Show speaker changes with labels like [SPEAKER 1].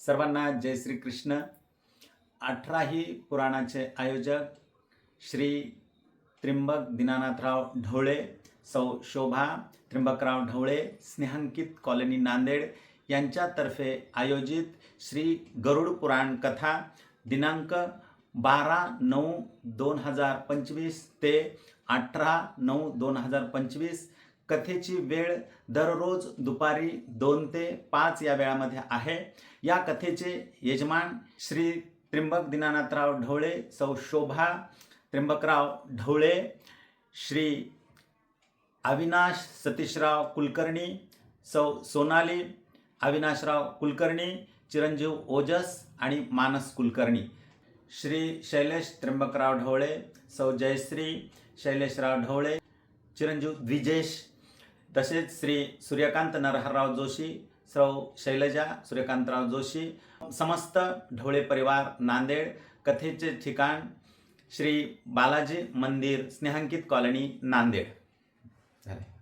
[SPEAKER 1] सर्वांना जय श्री कृष्ण अठराही पुराणाचे आयोजक श्री त्र्यंबक दीनानाथराव ढवळे सौ शोभा त्र्यंबकराव ढवळे स्नेहांकित कॉलनी नांदेड यांच्यातर्फे आयोजित श्री गरुड पुराण कथा दिनांक बारा नऊ दोन हजार पंचवीस ते अठरा नऊ दोन हजार पंचवीस कथेची वेळ दररोज दुपारी दोन ते पाच या वेळामध्ये आहे. या कथेचे यजमान श्री त्र्यंबक दीनानाथराव ढवळे सौ शोभा त्र्यंबकराव ढवळे श्री अविनाश सतीशराव कुलकर्णी सौ सोनाली अविनाशराव कुलकर्णी चिरंजीव ओजस आणि मानस कुलकर्णी. श्री शैलेश त्र्यंबकराव ढवळे सौ जयश्री शैलेशराव ढवळे चिरंजीव द्विजेश तसेच श्री सूर्यकांत नरहरराव जोशी सौ शैलजा सूर्यकांतराव जोशी समस्त ढवळे परिवार नांदेड कथेचे ठिकाण श्री बालाजी मंदिर स्नेहांकित कॉलनी नांदेड. झाले.